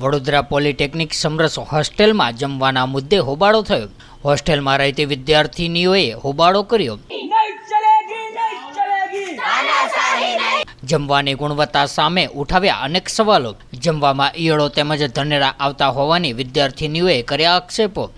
Vadodara polytechnic સમરસ હોસ્ટેલમાં જમવાના મુદ્દે હોબાળો થયો. હોસ્ટેલમાં રહેતી વિદ્યાર્થીનીઓએ હોબાળો કર્યો. જમવાની ગુણવત્તા સામે ઉઠાવ્યા અનેક સવાલો. જમવામાં ઈયળો તેમજ ધનેરા આવતા હોવાની વિદ્યાર્થીનીઓએ કર્યા આક્ષેપો.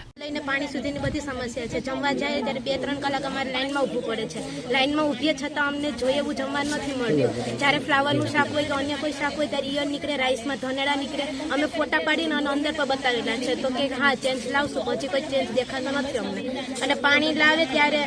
પાણી સુધીની બધી સમસ્યા છે. જમવા જાય ત્યારે બે, ત્રણ કલાક અમારે લાઈનમાં ઊભું પડે છે. લાઈનમાં ઊભીએ છતાં અમને જોઈએ એવું જમવાનું નથી મળ્યું. જ્યારે ફ્લાવરનું શાક હોય કે અન્ય કોઈ શાક હોય ત્યારે ઈયર નીકળે, રાઈસમાં ધનેડા નીકળે. અમે ફોટા પાડીને અને અંદર પર બતાવેલા છે. તો કે હા ચેન્જ લાવશું. પછી કોઈ ચેન્જ દેખાતો નથી અમને. અને પાણી લાવે ત્યારે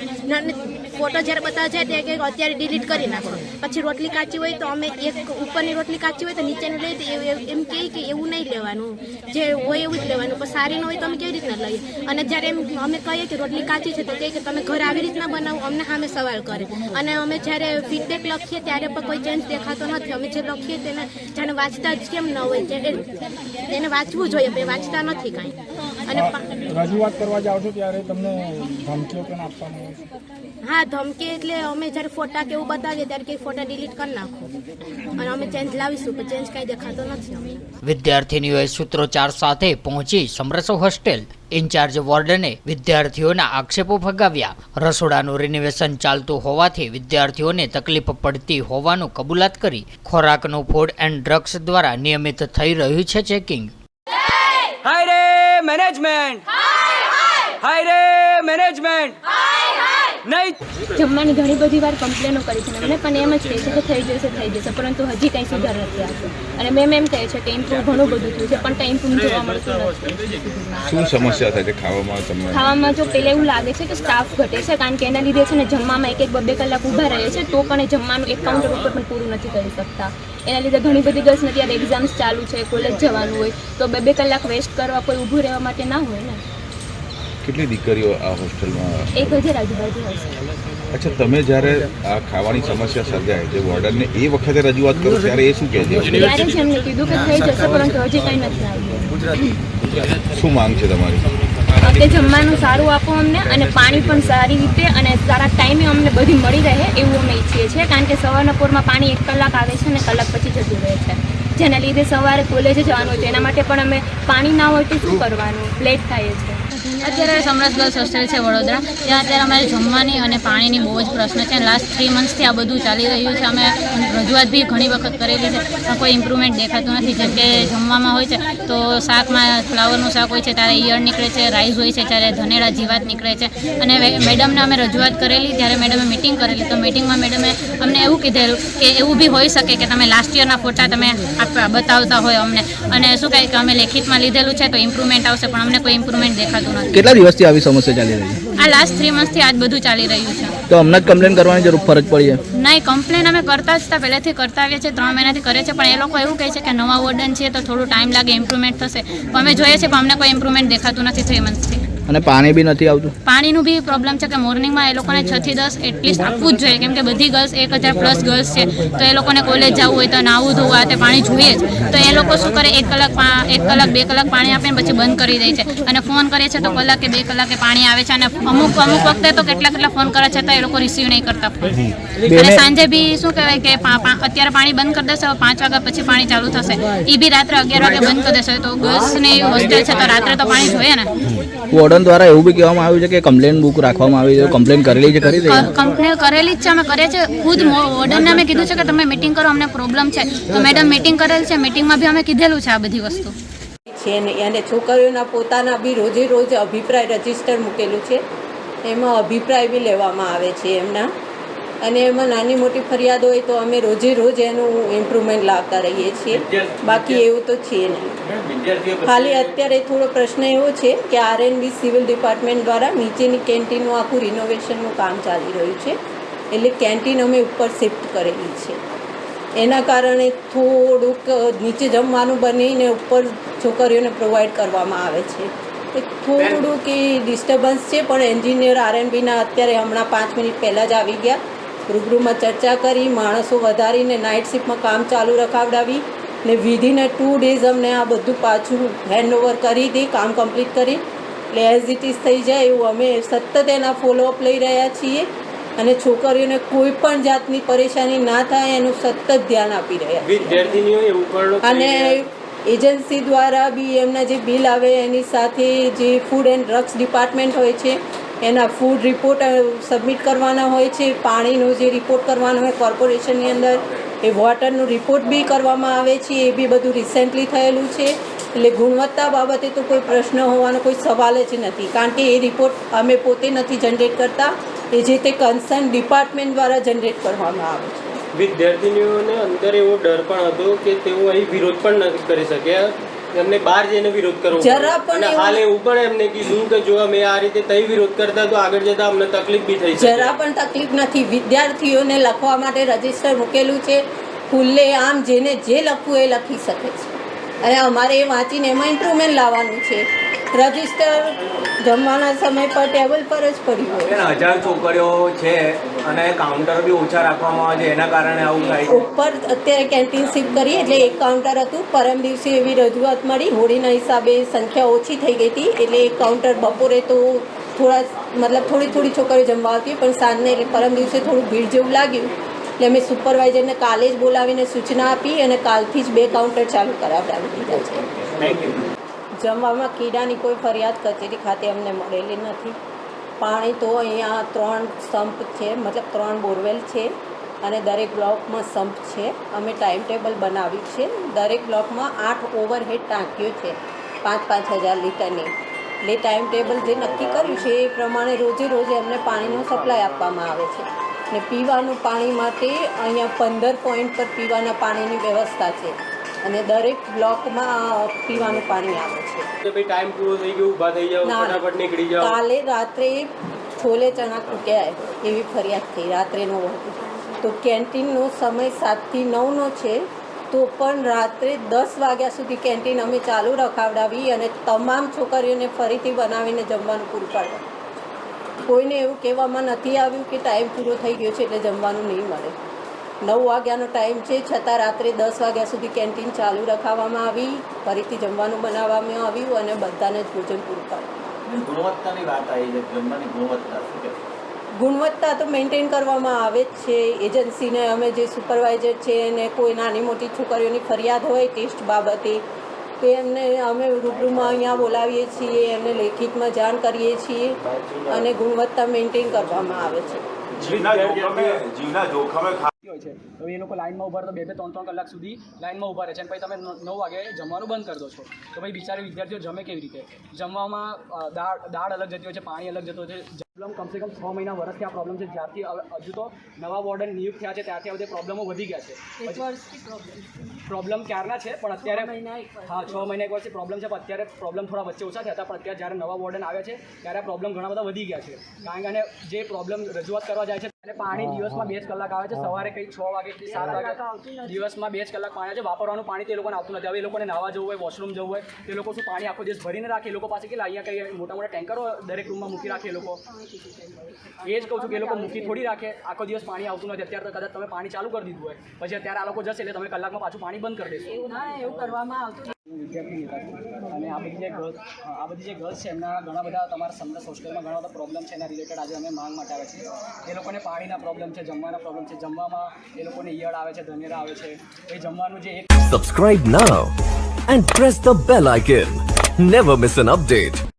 ફોટો જ્યારે બતાવે છે તે કે અત્યારે ડિલીટ કરી નાખો પછી રોટલી કાચી હોય તો અમે એક ઉપરની રોટલી કાચી હોય તો નીચેની લઈએ તો એમ કહે કે એવું નહીં લેવાનું. જે હોય એવું જ લેવાનું. પણ સારી ન હોય તો અમે કેવી રીતના લઈએ? અને જ્યારે એમ અમે કહીએ કે રોટલી કાચી છે તો કહે કે તમે ઘરે આવી રીતના બનાવો, અમને સામે સવાલ કરે. અને અમે જ્યારે ફીડબેક લખીએ ત્યારે પણ કોઈ ચેન્જ દેખાતો નથી. અમે જે લખીએ તેને જાણે વાંચતા જ કેમ ન હોય એને વાંચવું જોઈએ વાંચતા નથી કાંઈ. રજૂઆત કરવા જાઓ છો ત્યારે તમને ધમકીઓ પણ આપવામાં હા ધમકી એટલે અમે જ્યારે ફોટા કે બતાવીએ ત્યારે કે ફોટા ડિલીટ કરી નાખો. અને અમે ચેન્જ લાવીશું પણ ચેન્જ કાંઈ દેખાતો નથી વિદ્યાર્થીનીઓએ સૂત્રોચ્ચાર સાથે પહોંચી સમરસો હોસ્ટેલ. ઇન્ચાર્જ વોર્ડને વિદ્યાર્થીઓના આક્ષેપો ફગાવ્યા. રસોડાનું રિનિવેશન ચાલતું હોવાથી વિદ્યાર્થીઓને તકલીફ પડતી હોવાનું કબૂલાત કરી. ખોરાકનું ફૂડ એન્ડ ડ્રગ્સ દ્વારા નિયમિત થઈ રહ્યું છે checking management. Hi, hi. Hi, re management. Hi. નહીં. જમવાની ઘણી બધી વાર કમ્પ્લેનો કરી છે મને પણ એમ જ કહે છે કે થઈ જશે થઈ જશે પરંતુ હજી કંઈ સુધાર નથી આવતો અને મેમ એમ કહે છે કે ઇમ્પ્રુવ ઘણું બધું થયું છે પણ કંઈ ઇમ્પ્રુવ જોવા મળતું નથી. શું સમસ્યા થાય છે ખાવામાં તમને ખાવામાં જો પહેલાં એવું લાગે છે કે સ્ટાફ ઘટે છે કારણ કે એના લીધે છે ને જમવામાં એક એક બે બે કલાક ઊભા રહે છે તો પણ એ જમવાનું એક કાઉન્ટર ઉપર પણ પૂરું નથી કરી શકતા. એના લીધે ઘણી બધી ગર્લ્સને ત્યારે એક્ઝામ્સ ચાલુ છે કોલેજ જવાનું હોય તો બે બે કલાક વેસ્ટ કરવા કોઈ ઊભું રહેવા માટે ના હોય ને? કેટલી દીકરીઓ આ હોસ્ટેલમાં એક હજાર આજુબાજુ અચ્છા તમે જ્યારે આ ખાવાની સમસ્યા સર્જાય જે વોર્ડનને એ વખતે રજૂઆત કરો ત્યારે એ શું કહે છે ત્યારે જ એમને કીધું કે થઈ જશે પરંતુ હજી કંઈ નથી આવ્યું. શું માંગ છે તમારી? કે જમવાનું સારું આપો અમને અને પાણી પણ સારી રીતે અને સારા ટાઈમે અમને બધી મળી રહે એવું અમે ઈચ્છીએ છીએ કારણ કે સવારના પોરમાં પાણી એક કલાક આવે છે અને કલાક પછી જતું રહે છે. જેના લીધે સવારે કોલેજે જવાનું હોય છે એના માટે પણ અમે પાણી ના હોય તો શું કરવાનું? લેટ થાય છે. અત્યારે સમરસ ગર્લ્સ હોસ્ટેલ છે વડોદરા. ત્યાં અત્યારે અમારે જમવાની અને પાણીની બહુ જ પ્રશ્ન છે. લાસ્ટ થ્રી મંથ્સથી આ બધું ચાલી રહ્યું છે. અમે રજૂઆત બી ઘણી વખત કરેલી છે. પણ કોઈ ઇમ્પ્રુવમેન્ટ દેખાતું નથી. જેમ કે જમવામાં હોય છે, તો શાકમાં ફ્લાવરનું શાક હોય છે, ત્યારે ઈયળ નીકળે છે રાઈસ હોય છે, ત્યારે ધનેડા, જીવાત નીકળે છે. અને મેડમને અમે રજૂઆત કરેલી, ત્યારે મેડમે મિટિંગ કરેલી. તો મિટિંગમાં મેડમે અમને એવું કીધેલું કે એવું બી હોઈ શકે કે તમે લાસ્ટ યરના ફોટા તમે આપવા બતાવતા હોય અમને. અને શું કહે કે અમે લેખિતમાં લીધેલું છે, તો ઇમ્પ્રુવમેન્ટ આવશે. પણ અમને કોઈ ઇમ્પ્રુવમેન્ટ દેખાતું નથી. કેટલા દિવસથી આવી સમસ્યા ચાલી રહી છે? આ લાસ્ટ થ્રી મંથથી આજ બધું ચાલી રહ્યું છે. તો હમણાં જ કમ્પ્લેન કરવાની જરૂર ફરજ પડી છે નહીં કમ્પ્લેન અમે કરતા જ હતા પહેલેથી કરતા આવીએ છીએ ત્રણ મહિનાથી કરે છે પણ એ લોકો એવું કહે છે કે નવા વોર્ડન છે તો થોડું ટાઈમ લાગે ઇમ્પ્રુવમેન્ટ થશે. પણ અમે જોઈએ છીએ પણ અમને કોઈ ઇમ્પ્રુવમેન્ટ દેખાતું નથી થ્રી મંથથી અને પાણી બી નથી આવતું. પાણીનું બી પ્રોબ્લેમ છે કે મોર્નિંગમાં એ લોકોને છ થી દસ એટલીસ્ટ આપવું જ જોઈએ. કેમ કે બધી ગર્લ્સ એક હજાર પ્લસ ગર્લ્સ છે. તો એ લોકોને કોલેજ જવું હોય તો નાવું ધોવું આ તે પાણી જોઈએ જ. તો એ લોકો શું કરે? એક કલાક એક કલાક બે કલાક પાણી આપે ને પછી બંધ કરી દે છે. અને ફોન કરે છે તો કલાકે બે કલાકે પાણી આવે છે. અને અમુક અમુક વખતે તો કેટલા કેટલા ફોન કરે છતાં એ લોકો રિસીવ નહીં કરતા ફોન અને સાંજે બી શું કહેવાય કે અત્યારે પાણી બંધ કરી દેશે પાંચ વાગ્યા પછી પાણી ચાલુ થશે. એ બી રાત્રે અગિયાર વાગે બંધ કરી દેશે. તો ગર્લ્સની હોસ્ટેલ છે તો રાત્રે તો પાણી જોઈએ ને. વોર્ડન દ્વારા એવું બી કહેવામાં આવ્યું છે કે કમ્પ્લેન બુક રાખવામાં આવી છે કમ્પ્લેન કરેલી છે કરી દઈએ કમ્પ્લેન કરેલી જ છે અમે કરીએ છીએ. ખુદ વોર્ડનને અમે કીધું છે કે તમે મિટિંગ કરો અમને પ્રોબ્લેમ છે. તો મેડમ મિટિંગ કરેલ છે મિટિંગમાં બી અમે કીધેલું છે આ બધી વસ્તુ. છે ને અને છોકરીઓના પોતાના બી રોજે રોજ અભિપ્રાય રજિસ્ટર મૂકેલું છે. એમાં અભિપ્રાય બી લેવામાં આવે છે એમના. અને એમાં નાની મોટી ફરિયાદ હોય તો અમે રોજે રોજ એનું ઇમ્પ્રુવમેન્ટ લાવતા રહીએ છીએ. બાકી એવું તો છે નહીં. ખાલી અત્યારે થોડો પ્રશ્ન એવો છે કે આરએનબી સિવિલ ડિપાર્ટમેન્ટ દ્વારા નીચેની કેન્ટીનનું આખું રિનોવેશનનું કામ ચાલી રહ્યું છે. એટલે કેન્ટીન અમે ઉપર શિફ્ટ કરેલી છે. એના કારણે થોડુંક નીચે જમવાનું બનીને ઉપર છોકરીઓને પ્રોવાઈડ કરવામાં આવે છે. થોડુંક એ ડિસ્ટર્બન્સ છે પણ એન્જિનિયર આરએનબીના અત્યારે હમણાં પાંચ મિનિટ પહેલાં જ આવી ગયા. રૂબરૂમાં ચર્ચા કરી માણસો વધારીને નાઇટ શિફ્ટમાં કામ ચાલુ રખાવડાવી ને વિધિને ટુ ડેઝ અમને આ બધું પાછું હેન્ડઓવર કરી દઈ કામ કમ્પ્લીટ કરી. એટલે એઝ ઇટ ઇઝ થઈ જાય એવું અમે સતત એના ફોલોઅપ લઈ રહ્યા છીએ અને છોકરીઓને કોઈ પણ જાતની પરેશાની ના થાય એનું સતત ધ્યાન આપી રહ્યા છીએ. અને એજન્સી દ્વારા બી એમના જે બિલ આવે એની સાથે જે ફૂડ એન્ડ ડ્રગ્સ ડિપાર્ટમેન્ટ હોય છે એના ફૂડ રિપોર્ટ સબમિટ કરવાના હોય છે. પાણીનો જે રિપોર્ટ કરવાનો હોય કોર્પોરેશનની અંદર, એ વોટરનો રિપોર્ટ બી કરવામાં આવે છે. એ બી બધું રિસેન્ટલી થયેલું છે. એટલે ગુણવત્તા બાબતે તો કોઈ પ્રશ્ન હોવાનો કોઈ સવાલ જ નથી. કારણ કે એ રિપોર્ટ અમે પોતે નથી જનરેટ કરતા. એ જે તે કન્સર્ન ડિપાર્ટમેન્ટ દ્વારા જનરેટ કરવામાં આવે છે. વિદ્યાર્થીનીઓને અંદર એવો ડર પણ હતો કે તેઓ અહીં વિરોધ પણ નથી કરી શક્યા એમને બહાર જઈને વિરોધ કરવો જરા પણ હાલે એવું- પણ એમને કીધું કે જો અમે આ રીતે તઈ વિરોધ કરતા તો આગળ જતા અમને તકલીફ બી થઈ જરા પણ તકલીફ નથી. વિદ્યાર્થીઓને લખવા માટે રજિસ્ટર મૂકેલું છે. ખુલ્લે આમ જેને જે લખવું એ લખી શકે છે. અને અમારે એ વાંચીને એમાં ઇમ્પ્રુવમેન્ટ લાવવાનું છે. રજિસ્ટર જમવાના સમય પર ટેબલ પર જ પડ્યું હોય. હજાર છોકરીઓ છે અને કાઉન્ટર બી ઓછા રાખવામાં આવે છે. એના કારણે આવું થાય ઉપર અત્યારે કેન્ટીન શિફ્ટ કરી એટલે એક કાઉન્ટર હતું. પરમ દિવસે એવી રજૂઆત મળી. હોળીના હિસાબે સંખ્યા ઓછી થઈ ગઈ હતી. એટલે એક કાઉન્ટર બપોરે તો થોડા મતલબ થોડી થોડી છોકરીઓ જમવા આવતી પણ સાંજને એટલે પરમ દિવસે થોડું ભીડ જેવું લાગ્યું. એટલે અમે સુપરવાઇઝરને કાલે જ બોલાવીને સૂચના આપી અને કાલથી જ બે કાઉન્ટર ચાલુ કરાવડાવી દીધા છે. જમવામાં કીડાની કોઈ ફરિયાદ કચેરી ખાતે અમને મળેલી નથી. પાણી તો અહીંયા ત્રણ સંપ છે મતલબ ત્રણ બોરવેલ છે અને દરેક બ્લોકમાં સંપ છે. અમે ટાઈમ ટેબલ બનાવ્યું છે. દરેક બ્લોકમાં આઠ ઓવરહેડ ટાંકીઓ છે પાંચ પાંચ હજાર લીટરની. એટલે ટાઈમ ટેબલ જે નક્કી કર્યું છે એ પ્રમાણે રોજે રોજે અમને પાણીનો સપ્લાય આપવામાં આવે છે. ને પીવાનું પાણી માટે અહીંયા પંદર પોઈન્ટ પર પીવાના પાણીની વ્યવસ્થા છે. અને દરેક બ્લોકમાં પીવાનું પાણી આવે છે. ટાઈમ પૂરો થઈ ગયો ઊભા થઈ જાઓ ના. ફટાફટ નીકળી જાઓ. કાલે રાત્રે છોલે ચણા ખૂટ્યા એવી ફરિયાદ થઈ રાત્રેનો તો કેન્ટીનનો સમય સાતથી નવનો છે તો પણ રાત્રે દસ વાગ્યા સુધી કેન્ટીન અમે ચાલુ રખાવડાવી અને તમામ છોકરીઓને ફરીથી બનાવીને જમવાનું પૂરું પાડ્યું. કોઈને એવું કહેવામાં નથી આવ્યું કે ટાઈમ પૂરો થઈ ગયો છે એટલે જમવાનું નહીં મળે. નવ વાગ્યાનો ટાઈમ છે છતાં રાત્રે દસ વાગ્યા સુધી કેન્ટીન ચાલુ રખાવવામાં આવી ફરીથી જમવાનું બનાવવામાં આવ્યું અને બધાને જ ભોજન પૂરું પાડ્યું ગુણવત્તાની વાત આવી છે જમવાની ગુણવત્તા ગુણવત્તા તો મેન્ટેન કરવામાં આવે જ છે. એજન્સીને અમે જે સુપરવાઇઝર છે એને કોઈ નાની મોટી છોકરીઓની ફરિયાદ હોય ટેસ્ટ બાબતે તો એમને અમે રૂબરૂમાં અહીંયા બોલાવીએ છીએ એમને લેખિતમાં જાણ કરીએ છીએ અને ગુણવત્તા મેન્ટેન કરવામાં આવે છે. જીવના જોખમે હોય છે. તો એ લોકો લાઇનમાં ઊભા તો બે બે ત્રણ ત્રણ કલાક સુધી લાઇનમાં ઊભા રહે છે. અને પછી તમે નવ વાગે જમવાનું બંધ કરી દો છો. તો ભાઈ બિચારી વિદ્યાર્થીઓ જમે કેવી રીતે? જમવામાં દાળ દાળ અલગ જતી હોય છે પાણી અલગ જતું હોય છે. પ્રોબ્લેમ કમસે કમ છ મહિના વર્ષથી આ પ્રોબ્લેમ છે. જ્યારથી હજુ તો નવા વોર્ડન નિયુક્ત થયા છે ત્યારથી આ બધી પ્રોબ્લેમો વધી ગયા છે. પ્રોબ્લેમ ક્યારના છે? પણ અત્યારે હા છ મહિના એક વર્ષથી પ્રોબ્લેમ છે પણ અત્યારે પ્રોબ્લેમ થોડા વચ્ચે ઓછા થયા હતા પણ અત્યારે જ્યારે નવા વોર્ડન આવ્યા છે ત્યારે આ પ્રોબ્લેમ ઘણા બધા વધી ગયા છે. કારણ કે જે પ્રોબ્લેમ રજૂઆત કરવા જાય છે અને પાણી દિવસમાં બે કલાક આવે છે સવારે કંઈક છ વાગેથી સાત વાગે દિવસમાં બે કલાક પાણી આવે છે. વાપરવાનું પાણી તે લોકોને આવતું નથી. હવે એ લોકોને નાવા જવું હોય વોશરૂમ જવું હોય તે લોકો શું પાણી આખો દિવસ ભરીને રાખે? એ લોકો પાસે કેટલા? અહીંયા કંઈ મોટા મોટા ટેન્કરો દરેક રૂમમાં મૂકી રાખે એ લોકો? એ જ કહું છું કે એ લોકો મૂકી થોડી રાખે. આખો દિવસ પાણી આવતું નથી. અત્યારે તો કદાચ તમે પાણી ચાલુ કરી દીધું હોય. પછી અત્યારે આ લોકો જશે એટલે તમે કલાકમાં પાછું પાણી બંધ કરી દેશો. એવું કરવામાં આવતું અને આ બધી જે ગર્લ્સ આ બધી જે ગર્લ્સ છે, એમના ઘણા બધા તમારા સમરસ હોસ્ટેલમાં ઘણા બધા પ્રોબ્લેમ છે. એના રિલેટેડ આજે અમે માંગ માટે આવે છે એ લોકોને પાણીના પ્રોબ્લેમ છે, જમવાના પ્રોબ્લેમ છે. જમવામાં એ લોકોને ઈયળ આવે છે, ધનેરા આવે છે. એ જમવાનું જે એક Subscribe now and press the bell icon. Never miss an update.